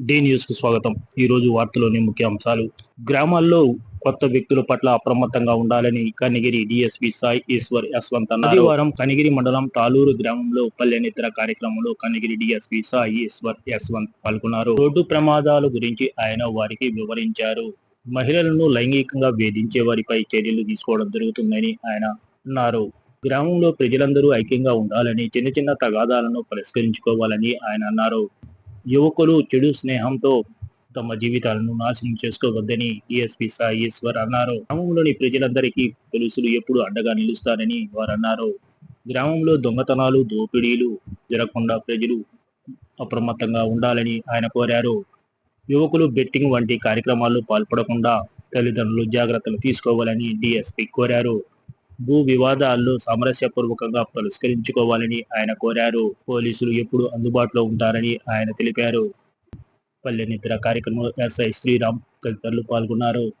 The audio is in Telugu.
డి న్యూస్కు స్వాగతం. ఈ రోజు వార్తలోని ముఖ్య అంశాలు. గ్రామాల్లో కొత్త వ్యక్తుల పట్ల అప్రమత్తంగా ఉండాలని కనిగిరి డిఎస్పి సాయి ఈశ్వర్ యశ్వంత్ అన్నారు. ఆదివారం కనిగిరి మండలం తాలూరు గ్రామంలో పల్లెనితర కార్యక్రమంలో కనిగిరి డిఎస్పి సాయి ఈశ్వర్ యశ్వంత్ పాల్గొన్నారు. రోడ్డు ప్రమాదాల గురించి ఆయన వారికి వివరించారు. మహిళలను లైంగికంగా వేధించే వారిపై చర్యలు తీసుకోవడం జరుగుతుందని ఆయన అన్నారు. గ్రామంలో ప్రజలందరూ ఐక్యంగా ఉండాలని చిన్న చిన్న తగాదాలను పరిష్కరించుకోవాలని ఆయన అన్నారు. యువకులు చెడు స్నేహంతో తమ జీవితాలను నాశనం చేసుకోవద్దని డిఎస్పీ సాయి ఈశ్వర్ అన్నారు. గ్రామంలోని ప్రజలందరికీ పోలీసులు ఎప్పుడు అండగా నిలుస్తారని వారు అన్నారు. గ్రామంలో దొంగతనాలు దోపిడీలు జరగకుండా ప్రజలు అప్రమత్తంగా ఉండాలని ఆయన కోరారు. యువకులు బెట్టింగ్ వంటి కార్యక్రమాల్లో పాల్పడకుండా తల్లిదండ్రులు జాగ్రత్తలు తీసుకోవాలని డిఎస్పీ కోరారు. భూ వివాదాల్లో సామరస్యపూర్వకంగా పరిష్కరించుకోవాలని ఆయన కోరారు. పోలీసులు ఎప్పుడు అందుబాటులో ఉంటారని ఆయన తెలిపారు. పల్లె నిద్ర కార్యక్రమంలో ఎస్ఐ శ్రీరామ్ తదితరులు పాల్గొన్నారు.